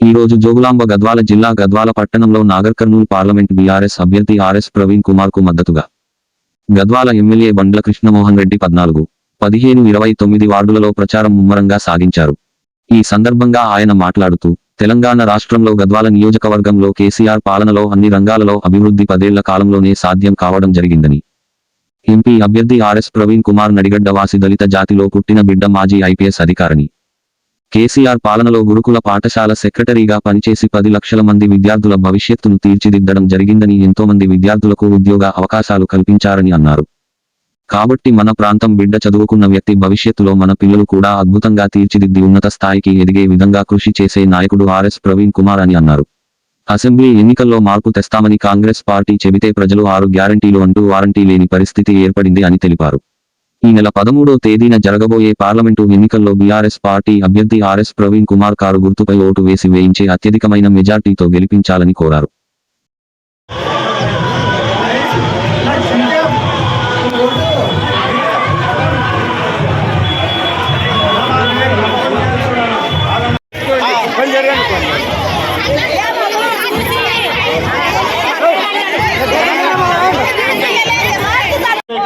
ఈ రోజు జోగులాంబ గద్వాల జిల్లా గద్వాల పట్టణంలో నాగర్ కర్నూలు పార్లమెంట్ బీఆర్ఎస్ అభ్యర్థి ఆర్ఎస్ ప్రవీణ్ కుమార్కు మద్దతుగా. గద్వాల ఎమ్మెల్యే బండ్ల కృష్ణమోహన్ రెడ్డి పద్నాలుగు పదిహేను ఇరవై తొమ్మిది వార్డులలో ప్రచారం ముమ్మరంగా సాగించారు. ఈ సందర్భంగా ఆయన మాట్లాడుతూ తెలంగాణ రాష్ట్రంలో గద్వాల నియోజకవర్గంలో కేసీఆర్ పాలనలో అన్ని రంగాలలో అభివృద్ధి పదేళ్ళ కాలంలోనే సాధ్యం కావడం జరిగిందని. ఎంపీ అభ్యర్థి ఆర్ఎస్ ప్రవీణ్ కుమార్ నడిగడ్డ వాసి దళిత జాతిలో పుట్టిన బిడ్డ మాజీ ఐపీఎస్ అధికారిని. కేసీఆర్ పాలనలో గురుకుల పాఠశాల సెక్రటరీగా పనిచేసి పది లక్షల మంది విద్యార్థుల భవిష్యత్తును తీర్చిదిద్దడం జరిగిందని ఎంతో మంది విద్యార్థులకు ఉద్యోగ అవకాశాలు కల్పించారని అన్నారు. కాబట్టి మన ప్రాంతం బిడ్డ చదువుకున్న వ్యక్తి భవిష్యత్తులో మన పిల్లలు కూడా అద్భుతంగా తీర్చిదిద్ది ఉన్నత స్థాయికి ఎదిగే విధంగా కృషి చేసే నాయకుడు ఆర్ఎస్ ప్రవీణ్ కుమార్ అని అన్నారు. అసెంబ్లీ ఎన్నికల్లో మార్పు తెస్తామని కాంగ్రెస్ పార్టీ చెబితే ప్రజలు ఆరు గ్యారంటీలు అంటూ వారంటీ లేని పరిస్థితి ఏర్పడింది అని తెలిపారు. ఈ నెల పదమూడో తేదీన జరగబోయే పార్లమెంటు ఎన్నికల్లో బీఆర్ఎస్ పార్టీ అభ్యర్థి ఆర్ఎస్ ప్రవీణ్ కుమార్ కారు గుర్తుపై ఓటు వేసి వేయించే అత్యధికమైన మెజార్టీతో గెలిపించాలని కోరారు.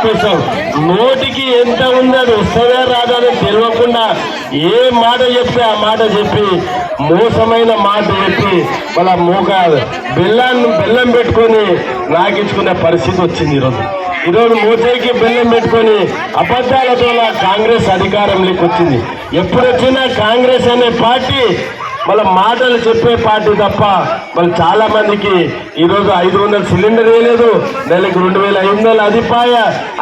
చెప్పేశాం నోటికి ఎంత ఉంది అది వస్తుందా రాదా అని తెలియకుండా ఏ మాట చెప్తే ఆ మాట చెప్పి మోసమైన మాట చెప్పి వాళ్ళ మూక బెల్లాన్ని బెల్లం పెట్టుకొని నాగించుకునే పరిస్థితి వచ్చింది ఈరోజు. ఈరోజు మోసేకి బెల్లం పెట్టుకొని అబద్ధాలతో కాంగ్రెస్ అధికారంలోకి వచ్చింది. ఎప్పుడొచ్చినా కాంగ్రెస్ అనే పార్టీ వాళ్ళ మాటలు చెప్పే పార్టీ తప్ప వాళ్ళు చాలా మందికి ఈరోజు ఐదు వందల సిలిండర్ వేయలేదు నెలకు రెండు వేల ఐదు వందలు అదిపాయ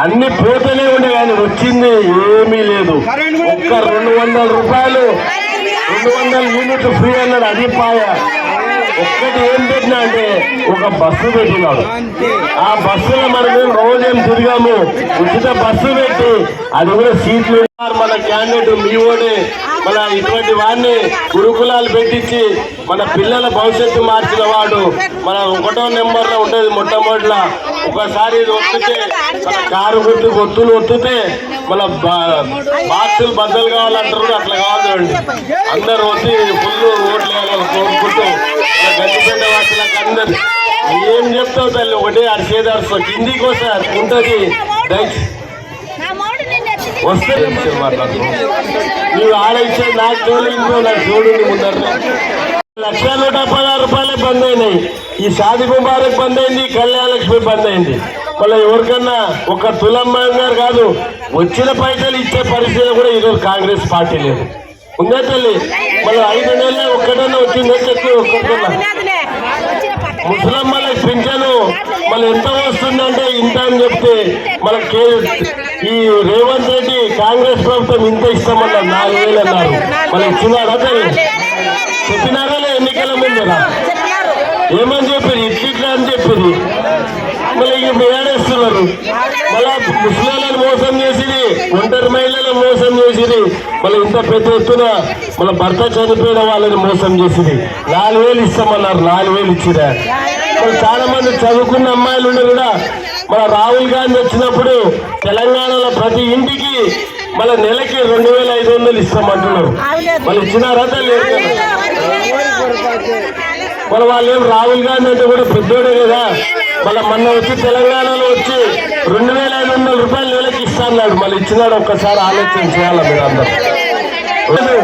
అన్ని పోతూనే ఉండే కానీ వచ్చింది ఏమీ లేదు. ఒక్క రెండు వందల రూపాయలు రెండు వందల యూనిట్ ఫ్రీ అన్నాడు అదిపాయ ఒక్కటి ఏం పెట్టినా అంటే ఒక బస్సు పెట్టినాడు. ఆ బస్సులో మనం రోజు తిరిగాము? ఉచిత బస్సు పెట్టి అది కూడా సీట్లు. మన క్యాండిడేట్ మీ ఓడే మన ఇటువంటి వాడిని గురుకులాలు పెట్టించి మన పిల్లల భవిష్యత్తు మార్చిన వాడు. మన ఒకటో నెంబర్లో ఉంటుంది మొట్టమొదటిలో. ఒకసారి ఇది ఒత్తితే మన కారు గుర్తు ఒత్తులు ఒత్తితే మన బా- బాక్సులు బద్దలు కావాలంటారు అట్లా కావాలండి. అందరు వచ్చి ఫుల్ ఓట్లు వేయాలని కోరుకుంటూ మన వాసులకు అందరు. ఏం చెప్తావు తల్లి? ఒకటే అరిసేది అరుస్తావు. కిందికి వస్తే ఉంటుంది దయచేసి వస్తే నువ్వు ఆలోచించే నాకు చూడలేదు నాకు చూడండి ముందర. లక్ష నూట పదహారు రూపాయలే బంద్ అయినాయి. ఈ షాది ముబారక్ బంద్ అయింది కళ్యాణ లక్ష్మి బంద్ అయింది. మళ్ళీ ఎవరికన్నా ఒక తులం గారు కాదు వచ్చిన పైసలు ఇచ్చే పరిస్థితి కూడా ఈరోజు కాంగ్రెస్ పార్టీ లేదు. ఉందే తల్లి మళ్ళీ ఐదు నెలలు ఒక్కటన్నా వచ్చిందే చెప్పి ఒక్కరికన్నా ముసలమ్మలకి పింఛను మళ్ళీ ఎంత వస్తుందంటే ఇంత అని చెప్తే మన ఈ రేవంత్ రెడ్డి కాంగ్రెస్ ప్రభుత్వం ఇంత ఇస్తామన్నారు నాలుగు వేలు అన్నారు. మళ్ళీ ఇచ్చినారా చెప్పినారా? ఎన్నికల ముందురా? ఏమని చెప్పారు? ఇట్లా అని చెప్పింది మళ్ళీ ఇక మళ్ళీ మళ్ళా ముస్లింలను మోసం చేసిరి ఒంటరి మహిళలను మోసం చేసిరి మళ్ళీ ఇంత పెద్ద ఎత్తున మళ్ళీ భర్త చనిపోయిన వాళ్ళని మోసం చేసిరి. నాలుగు వేలు ఇస్తామన్నారు నాలుగు వేలు ఇచ్చిరా. మరి చాలా మంది చదువుకున్న అమ్మాయిలు ఉండి కూడా మన రాహుల్ గాంధీ వచ్చినప్పుడు తెలంగాణలో ప్రతి ఇంటికి మళ్ళీ నెలకి రెండు వేల ఐదు వందలు ఇస్తామంటున్నారు. మళ్ళీ ఇచ్చినారా లేదు మరి వాళ్ళు ఏం రాహుల్ గాంధీ అంటే కూడా పెద్దోడే కదా. మళ్ళీ మొన్న వచ్చి తెలంగాణలో వచ్చి రెండు వేల ఐదు వందల రూపాయలు నెలకి ఇస్తాన్నాడు మళ్ళీ ఇచ్చినాడు ఒక్కసారి ఆలోచన చేయాలి మీరు అందరూ. లేదు.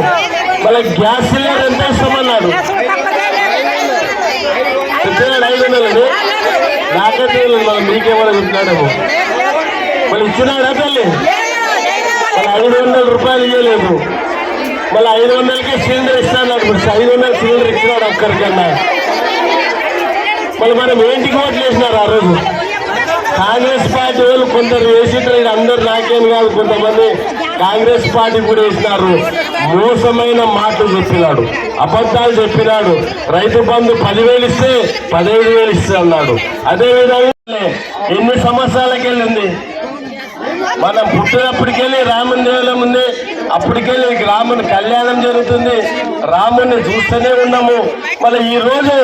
మళ్ళీ గ్యాస్ సిలిండర్ ఎంత ఇస్తామన్నాడు? ఇచ్చినాడు ఐదు వందలని. నాకైతే మళ్ళీ మీకేమైనా చెప్తున్నాడేమో మళ్ళీ ఇచ్చినాడా తల్లి? మళ్ళీ ఐదు వందల రూపాయలు ఇవ్వలేదు మళ్ళీ ఐదు వందలకే సిలిండర్ ఇస్తాను ఇప్పుడు ఐదు వందల సిలిండర్ ఇచ్చినాడు ఒక్కరికన్నా. మళ్ళీ మనం ఏంటికి ఓట్లు వేసినారు ఆ రోజు. కాంగ్రెస్ పార్టీ వాళ్ళు కొందరు వేసింటారు ఇది అందరు నాకేం కాదు కొంతమంది కాంగ్రెస్ పార్టీ కూడా వేసినారు. మోసమైన మాటలు చెప్పినాడు అబద్ధాలు చెప్పినాడు. రైతు బంధు పదివేలు ఇస్తే పదిహేడు వేలు ఇస్తే అన్నాడు. అదేవిధంగా ఎన్ని సంవత్సరాలకి వెళ్ళింది మనం పుట్టినప్పటికెళ్ళి రాముని దేవాలయం ఉంది అప్పటికెళ్ళి రాముని కళ్యాణం జరుగుతుంది. రాముని చూస్తూనే ఉన్నాము. మళ్ళీ ఈ రోజు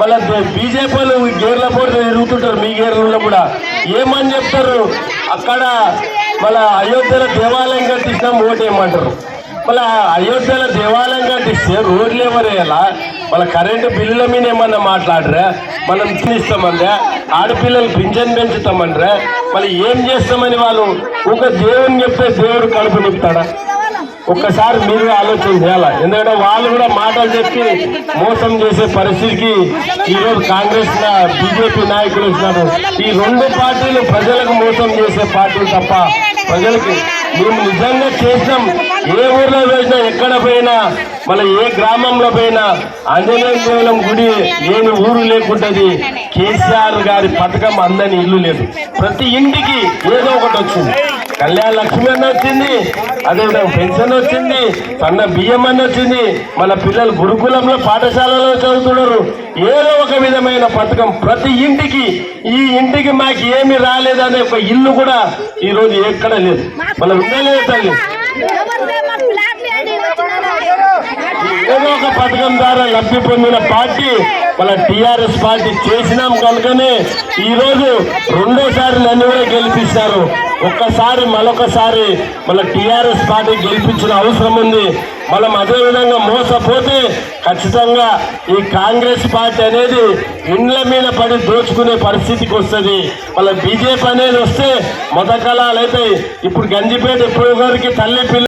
మళ్ళీ బీజేపీ వాళ్ళు గేర్ల పోటీ తిరుగుతుంటారు. మీ గేర్లలో కూడా. ఏమని చెప్తారు? అక్కడ మళ్ళీ అయోధ్యలో దేవాలయం కట్టించినాం ఓటేయమంటారు మళ్ళీ అయోధ్యలో దేవాలయం కట్టిస్తే రోడ్లు ఎవరేయాలా వాళ్ళ కరెంటు బిల్లుల మీద ఏమన్నా మాట్లాడరా? మనం ఇస్తామంటే ఆడపిల్లలు పింఛన్ పెంచుతామంటే మళ్ళీ ఏం చేస్తామని వాళ్ళు? ఒక దేవుని చెప్తే దేవుడు కడుపు నింపుతాడా? ఒక్కసారి మీరు ఆలోచన చేయాలి? ఎందుకంటే వాళ్ళు కూడా మాటలు చెప్పి మోసం చేసే పరిస్థితికి ఈరోజు కాంగ్రెస్ బీజేపీ నాయకులు వచ్చినారు ఈ రెండు పార్టీలు ప్రజలకు మోసం చేసే పార్టీలు తప్ప ప్రజలకి మేము నిజంగా చేసినాం. ఏ ఊర్లో పోయినా ఎక్కడ పోయినా మళ్ళీ ఏ గ్రామంలో పోయినా ఆంజనేయ దేవులం గుడి లేని ఊరు లేకుంటది. కేసీఆర్ గారి పథకం అందని ఇల్లు లేదు. ప్రతి ఇంటికి ఏదో ఒకటి వచ్చింది. కళ్యాణ లక్ష్మి అన్న వచ్చింది. అదేవిధంగా పెన్షన్ వచ్చింది. సన్న బియ్యం అని వచ్చింది. మన పిల్లలు గురుకులంలో పాఠశాలలో చదువుతున్నారు. ఏదో ఒక విధమైన పథకం ప్రతి ఇంటికి ఈ ఇంటికి మాకు ఏమి రాలేదనే ఒక ఇల్లు కూడా ఈ రోజు ఎక్కడ లేదు. మన ఉండలేదు తల్లి. ఏదో ఒక పథకం ద్వారా లబ్ధి పొందిన పార్టీ మన టిఆర్ఎస్ పార్టీ చేసినాం కనుకనే ఈరోజు రెండోసారి నన్ను కూడా గెలిపిస్తారు. ఒక్కసారి మరొకసారి మన టిఆర్ఎస్ పార్టీ గెలిపించిన అవసరం ఉంది. మనం అదే విధంగా మోసపోతే ఖచ్చితంగా ఈ కాంగ్రెస్ పార్టీ అనేది ఇండ్ల మీద పడి దోచుకునే పరిస్థితికి వస్తుంది. మళ్ళీ బీజేపీ అనేది వస్తే మొదకలాలు అయితే ఇప్పుడు గంజిపేట ఇప్పుడు గారికి తల్లి పిల్ల